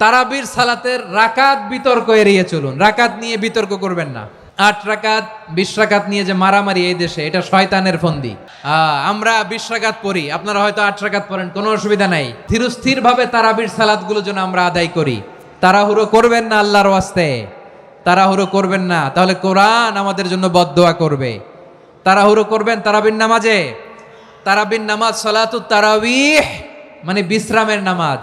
তারাবির সালাতের রাকাত বিতর্ক এড়িয়ে চলুন। রাকাত নিয়ে বিতর্ক করবেন না। আট রাকাত, বিশ রাকাত নিয়ে যে মারামারি এই দেশে, এটা শয়তানের ফন্দি। আমরা বিশ রাকাত পড়ি, আপনারা হয়তো আট রাকাত পড়েন, কোনো অসুবিধা নাই। ধীরস্থির ভাবে তারাবির সালাতগুলো যেন আমরা আদায় করি। তাড়াহুড়ো করবেন না আল্লাহর ওয়াস্তে। তাড়াহুড়ো করবেন না, তাহলে কোরআন আমাদের জন্য বদদোয়া করবে। তাড়াহুড়ো করবেন তারাবির নামাজে। তারাবির নামাজ সালাতু তারাবিহ মানে বিশ্রামের নামাজ।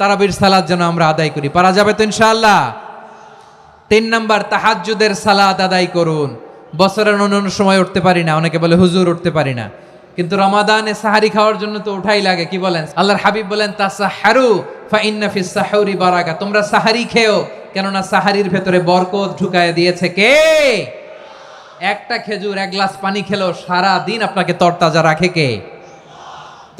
তারাবির সালাদ যেন আমরা আদায় করি। পারা যাবে তো ইনশাআল্লাহ? তিন নাম্বার, তাহাজ্জুদের সালাদ আদায় করুন। বছরের অন্য সময় উঠতে পারি না, অনেকে বলে হুজুর উঠতে পারি না। কিন্তু রমাদানে সাহারি খাওয়ার জন্য তো উঠাই লাগে, কি বলেন? আল্লাহর হাবিব বলেন, তাসাহারু ফা ইন্না ফিস সাহুরি বারাকা। তোমরা সাহারি খেও, কেননা সাহারির ভেতরে বরকত ঢুকায় দিয়েছে কে? একটা খেজুর, এক গ্লাস পানি খেলো সারা দিন আপনাকে তরতাজা রাখে কে?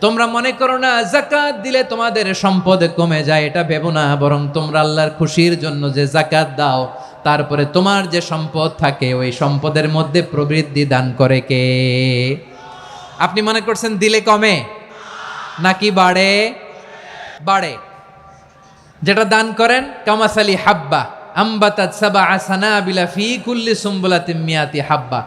তোমরা মনে করো না জাকাত দিলে তোমাদের সম্পদ কমে যায়, এটা ভেবো না, বরং তোমরা আল্লাহর খুশির জন্য যে জাকাত দাও, তারপরে তোমার যে সম্পদ থাকে, ওই সম্পদের মধ্যে প্রবৃদ্ধি দান করে কে? আপনি মনে করছেন দিলে কমে? নাকি বাড়ে? বাড়ে। যেটা দান করেন, কামাসালি হাব্বা, আম্বাতাত সাবা আসানা বিলা ফি কুল্লি সুম্বুলাতিম মিয়াতি হাব্বা।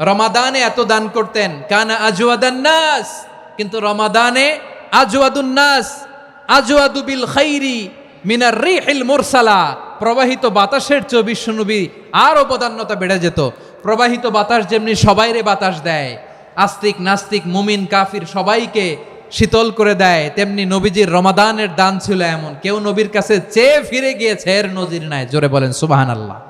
রমাদানে এত দান করতেন। কানা আজওয়াদান নাস। কিন্তু রমাদানে আজওয়াদুন নাস। আজওয়াদু বিল খাইরি মিনার রিহিল মুরসালা। প্রবাহিত বাতাসের চেয়ে বিশ্বনবী আরও প্রধান্যতা বেড়ে যেত। প্রবাহিত বাতাস যেমনি সবাইরে বাতাস দেয়। আস্তিক নাস্তিক মুমিন কাফির সবাইকে শীতল করে দেয়, তেমনি নবীজির রমাদানের দান ছিল এমন। কেউ নবীর কাছে চেয়ে ফিরে গিয়েছে, এর নজির নাই। জোরে বলেন সুবাহান আল্লাহ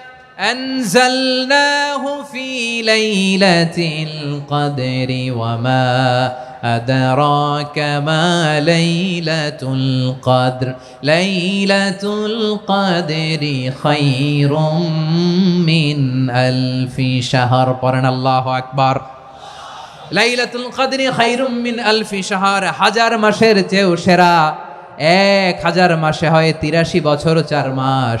أنزلناه في ليلة القدر وما أدراك ما ليلة القدر ليلة القدر خير من ألف شهر قرن الله أكبر লাইলাতুল কদরি খাইরুম মিন আলফি শাহর হাজার মাসের চেয়েও সেরা এক হাজার মাসে হয় তিরাশি বছর চার মাস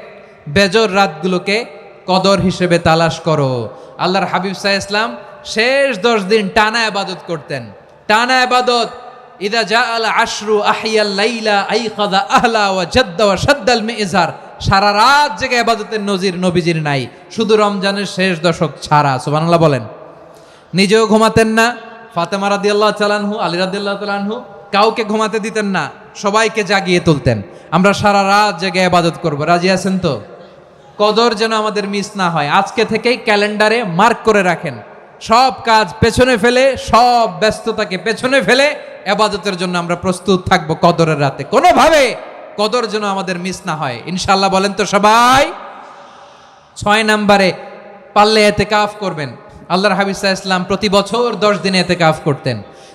বেজর রাতগুলোকে কদর হিসেবে তালাশ করো। আল্লাহর হাবিব সাহ ইসলাম শেষ দশ দিন টানা আবাদত করতেন। টানা আবাদত ইদা জা আল আশরু আহিয়াল লাইলা আইকাদা আহলা ওয়া জাদ্দা ওয়া সাদ্দাল মিজার। সারা রাত জেগে আবাদতের নজির নবীজির নাই। শুধু রমজানের শেষ দশক ছাড়া, সুবহানাল্লাহ বলেন। নিজেও ঘুমাতেন না, ফাতেমা রাদিয়াল্লাহু তাআলাহু আলী রাদিয়াল্লাহু তাআলাহু কাউকে ঘুমাতে দিতেন না। সবাইকে জাগিয়ে তুলতেন। আমরা সারা রাত জেগে আবাদত করব। রাজি আছেন তো? কদর যেন আমাদের মিস না হয়। আজকে থেকেই ক্যালেন্ডারে মার্ক করে রাখেন। সব কাজ পেছনে ফেলে, সব ব্যস্ততাকে পেছনে ফেলে আবাদতের জন্য আমরা প্রস্তুত থাকব কদরের রাতে। কোনোভাবে কদর যেন আমাদের মিস না হয়। ইনশাল্লাহ বলেন তো সবাই? ছয় নাম্বারে, পারলে এতে কাফ করবেন। আল্লাহর হাবিসা ইসলাম প্রতি বছর দশ দিনে এতে কাফ করতেন।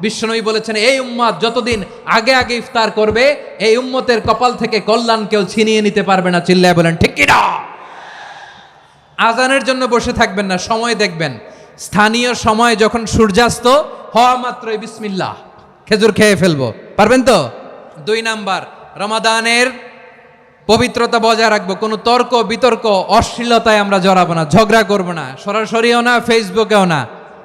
বিশ্বনবী বলেছেন, এই উম্মাদ যতদিন আগে আগে ইফতার করবে, এই উম্মতের কপাল থেকে কল্যাণ কেউ ছিনিয়ে নিতে পারবে না। চিল্লায় বলেন, ঠিক কিনা আজানের জন্য বসে থাকবেন না, সময় দেখবেন। স্থানীয় সময় যখন সূর্যাস্ত, হওয়া মাত্রই বিসমিল্লাহ, খেজুর খেয়ে ফেলব। পারবেন তো? দুই নাম্বার, রমাদানের পবিত্রতা বজায় রাখব। কোনো তর্ক বিতর্ক, অশ্লীলতায় আমরা জড়াবো না, ঝগড়া করব না। সরাসরিও না, ফেসবুকেও না।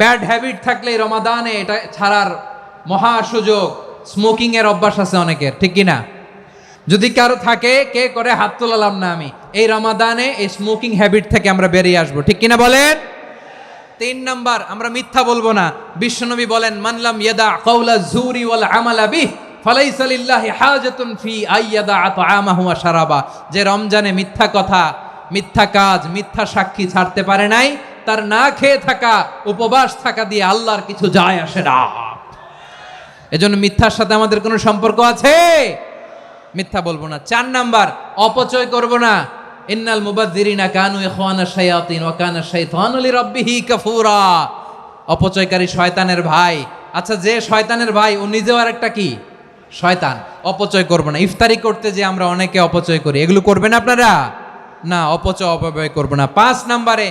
ব্যাড হ্যাবিট থাকলে রমাদানে এটা ছাড়ার মহা সুযোগ। স্মোকিং এর অভ্যাস আছে অনেকের, ঠিক কি না যদি কারও থাকে, কে করে হাত তোলালাম না আমি, এই রমাদানে এই স্মোকিং হ্যাবিট থেকে আমরা বেরিয়ে আসব, ঠিক কিনা বলেন? তিন নাম্বার, আমরা মিথ্যা বলব না। বিশ্বনবী বলেন মানলাম ইয়াদা কওলা জুরি ওয়াল আমালা বিহ, ফালাইসা লিল্লাহি হাজাতুন ফি আইয়াদা আতআমাহু ওয়া শারাবা। যে রমজানে মিথ্যা কথা, মিথ্যা কাজ, মিথ্যা সাক্ষী ছাড়তে পারে নাই তার না খেয়ে থাকা, উপবাস থাকা দিয়ে আল্লাহর কিছু যায় আসে না। এজন্য মিথ্যার সাথে আমাদের কোনো সম্পর্ক আছে? মিথ্যা বলব না। চার নাম্বার, অপচয় করব না। ইন্নাল মুবাদ্দিরিনা কানু ইখওয়ানা শায়াতিন ওয়া কানা শাইতানু লিরাব্বিহি কাফুরা। অপচয়কারী শয়তানের ভাই। আচ্ছা যে শয়তানের ভাই, ও নিজেও আর একটা কি? শয়তান। অপচয় করব না। ইফতারি করতে যে আমরা অনেকে অপচয় করি। এগুলো করবেন আপনারা? না অপচয় অপব্যয় করব না। পাঁচ নাম্বারে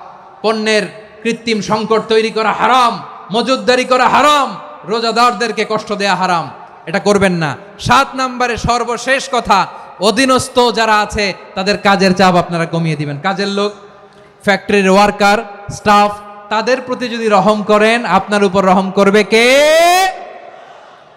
পণ্যের কৃত্রিম সংকট তৈরি করা হারাম মজুদদারি করা হারাম, রোজাদারদেরকে কষ্ট দেয়া হারাম। এটা করবেন না। সাত নম্বরে সর্বশেষ কথা, অধীনস্থ যারা আছে, তাদের কাজের চাপ আপনারা কমিয়ে দিবেন। কাজের লোক, ফ্যাক্টরির ওয়ার্কার, স্টাফ, তাদের প্রতি যদি রহম করেন, আপনার উপর রহম করবে কে?